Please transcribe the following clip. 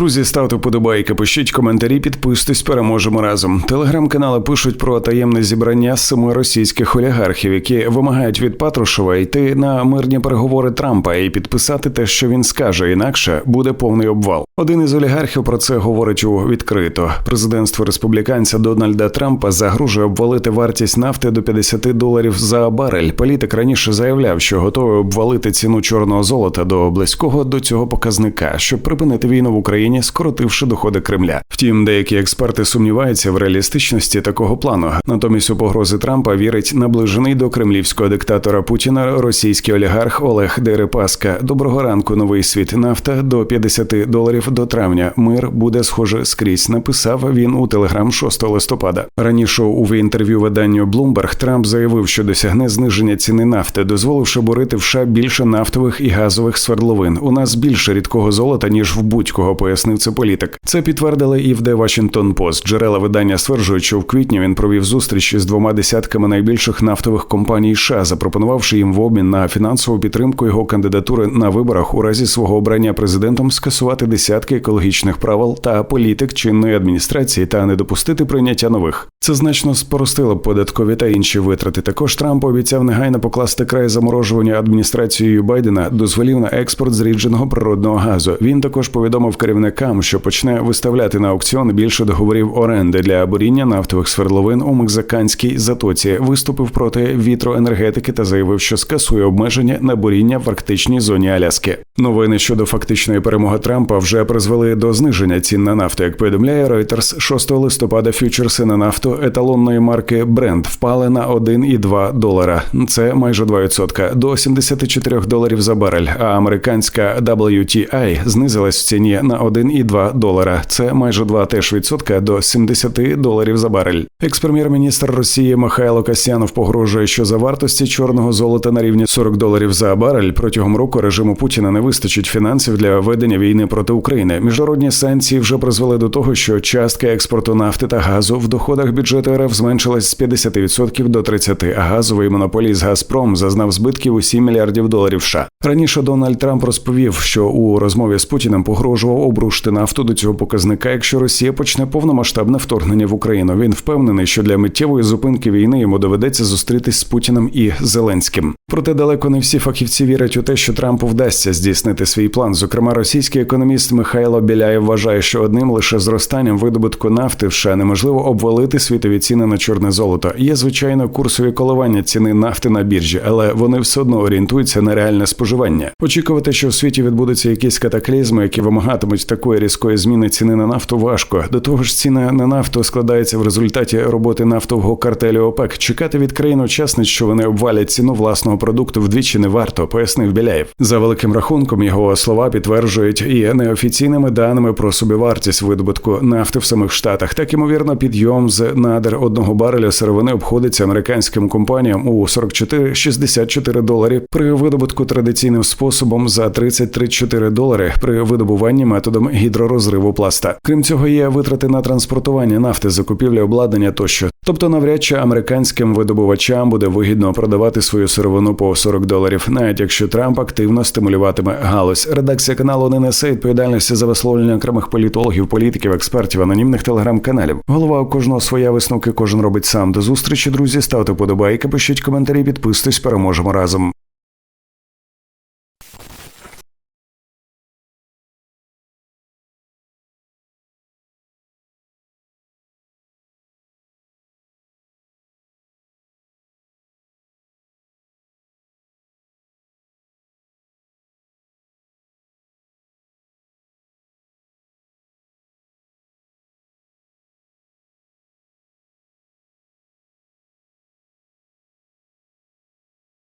Друзі, ставте вподобайки, пишіть коментарі, підписуйтесь, переможемо разом. Телеграм-канали пишуть про таємне зібрання семи російських олігархів, які вимагають від Патрушева йти на мирні переговори Трампа і підписати те, що він скаже, інакше буде повний обвал. Один із олігархів про це говорить у відкрито. Президентство республіканця Дональда Трампа загрожує обвалити вартість нафти до 50 доларів за барель. Політик раніше заявляв, що готовий обвалити ціну чорного золота до близького до цього показника, щоб припинити війну в Україні, скоротивши доходи Кремля. Втім, деякі експерти сумніваються в реалістичності такого плану. Натомість у погрози Трампа вірить наближений до кремлівського диктатора Путіна російський олігарх Олег Дерипаска. Доброго ранку, новий світ нафта до 50 доларів до травня. Мир буде схоже скрізь. Написав він у телеграм 6 листопада. Раніше у інтерв'ю виданню Bloomberg Трамп заявив, що досягне зниження ціни нафти, дозволивши борити в США більше нафтових і газових свердловин. У нас більше рідкого золота ніж в будь-кого, пояснив це політик. Це підтвердили і в The Washington Post. Джерела видання стверджують, що в квітні він провів зустріч з двома десятками найбільших нафтових компаній США, запропонувавши їм в обмін на фінансову підтримку його кандидатури на виборах у разі свого обрання президентом скасувати десятки екологічних правил та політик чинної адміністрації та не допустити прийняття нових. Це значно спростило податкові та інші витрати. Також Трамп обіцяв негайно покласти край заморожуванню адміністрацією Байдена дозволів на експорт зрідженого природного газу. Він також повідомив керівникам, що почне виставляти на аукціон більше договорів оренди для буріння нафтових свердловин у мексиканській затоці. Виступив проти вітроенергетики та заявив, що скасує обмеження на буріння в арктичній зоні Аляски. Новини щодо фактичної перемоги Трампа вже призвели до зниження цін на нафту. Як повідомляє Reuters, 6 листопада фьючерси на нафту еталонної марки Brent впали на 1,2 долара. Це майже 2% до 74 доларів за барель. А американська WTI знизилась в ціні на 1,2 долара. Це майже 2 теж відсотка до 70 доларів за барель. Екс-прем'єр-міністр Росії Михайло Касьянов погрожує, що за вартості чорного золота на рівні 40 доларів за барель протягом року режиму Путіна не вистачить фінансів для ведення війни проти України. Міжнародні санкції вже призвели до того, що частка експорту нафти та газу в доходах бюджету РФ зменшилась з 50% до 30%, а газовий монополіст Газпром зазнав збитків у 7 мільярдів доларів. США. раніше Дональд Трамп розповів, що у розмові з Путіним погрожував обрушити нафту до цього показника, якщо Росія почне повномасштабне вторгнення в Україну. Він впевнений, що для миттєвої зупинки війни йому доведеться зустрітись з Путіним і Зеленським. Проте далеко не всі фахівці вірять у те, що Трампу вдасться здійснити свій план. Зокрема, російський економіст Михайло Біляєв вважає, що одним лише зростанням видобутку нафти в США неможливо обвалити світові ціни на чорне золото. Є звичайно курсові коливання ціни нафти на біржі, але вони все одно орієнтуються на реальне споживання. Очікувати, що в світі відбудуться якісь катаклізми, які вимагатимуть такої різкої зміни ціни на нафту, важко. До того ж, ціна на нафту складається в результаті роботи нафтового картелю ОПЕК. Чекати від країн учасниць, що вони обвалять ціну власного продукту вдвічі не варто, пояснив Біляєв. За великим рахунком його слова підтверджують і неофіційними даними про собівартість видобутку нафти в самих штатах. Так ймовірно, підйом з надр одного бареля сировини обходиться американським компаніям у 44-64 доларі при видобутку традиційним способом за 30-34 долари при видобуванні методом гідророзриву пласта. Крім цього, є витрати на транспортування нафти, закупівлі обладнання тощо. Тобто, навряд чи американським видобувачам буде вигідно продавати свою сировину по 40 доларів, навіть якщо Трамп активно стимулюватиме галузь. Редакція каналу не несе відповідальності за висловлення окремих політологів, політиків, експертів, анонімних телеграм-каналів. Голова у кожного своя висновки, кожен робить сам. До зустрічі, друзі. Ставте подобайки, пишіть коментарі, підписуйтесь, переможемо разом.